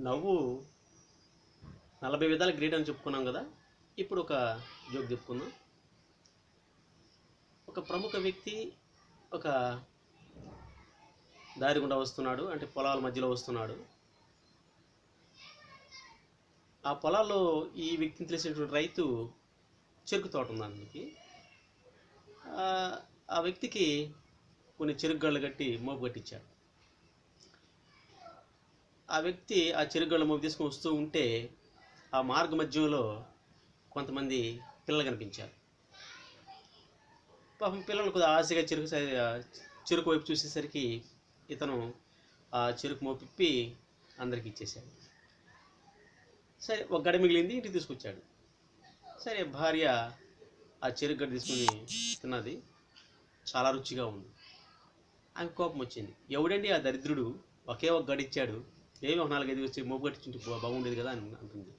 నవ్వు నలభై విధాల గ్రేట్ అని చెప్పుకున్నాం కదా. ఇప్పుడు ఒక జోక్ చెప్పుకుందాం. ఒక ప్రముఖ వ్యక్తి ఒక దారి గుండా వస్తున్నాడు అంటే పొలాల మధ్యలో వస్తున్నాడు. ఆ పొలాల్లో ఈ వ్యక్తిని తెలిసినటువంటి రైతు చెరుకు తోట ఉంది అందుకి. ఆ వ్యక్తికి కొన్ని చెరుకు గళ్ళు కట్టి మోపు కట్టించాడు. ఆ వ్యక్తి ఆ చెరుగళ్ళ మోపు తీసుకొని వస్తూ ఉంటే ఆ మార్గ మధ్యంలో కొంతమంది పిల్లలు కనిపించారు. పాపం పిల్లలు కొద్దిగా ఆశగా చెరుకు చెరుకు వైపు చూసేసరికి ఇతను ఆ చెరుకు మోపిప్పి అందరికి ఇచ్చేశాడు. సరే ఒక గడ మిగిలింది ఇంటికి తీసుకొచ్చాడు. సరే భార్య ఆ చెరుకు గడ్డ తీసుకుని తిన్నది. చాలా రుచిగా ఉంది. ఆమె కోపం వచ్చింది. ఎవడండి ఆ దరిద్రుడు? ఒకే ఒక గడిచ్చాడు ఏమి ఒక నాలుగైదు వచ్చి మోపు కట్టించుంటే బాగుండేది కదా అని అంటుంది.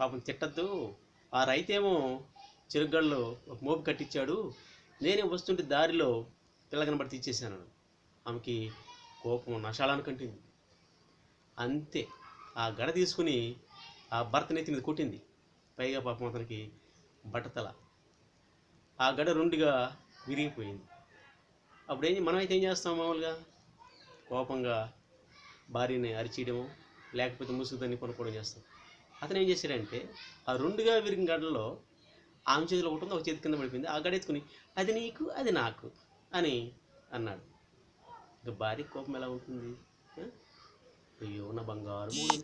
పాపం తిట్టద్దు. ఆ రైతేమో చెరుగళ్ళు ఒక మోపు కట్టించాడు. నేనే వస్తుంటే దారిలో పిల్ల కనబడి తీసేశాను. ఆమెకి కోపం నశాలను అంతే. ఆ గడ తీసుకుని ఆ భర్త నెత్తి మీద కొట్టింది. పైగా పాపం అతనికి బట్టతల. ఆ గడ రెండుగా విరిగిపోయింది. అప్పుడు ఏం మనమైతే ఏం చేస్తాం మామూలుగా? కోపంగా భార్యని అరిచేయడము లేకపోతే ముసుగుదని కొనుక్కోవడం చేస్తాం. అతను ఏం చేశాడంటే ఆ రెండుగా విరిగిన గడలో ఆమె చేతిలో ఒకటి ఉంది ఒక చేతి కింద పడిపోయింది ఆ గడ ఎత్తుకుని అది నీకు అది నాకు అని అన్నాడు. ఇక భార్య కోపం ఎలా ఉంటుంది? అయ్యో నా బంగారు మూడు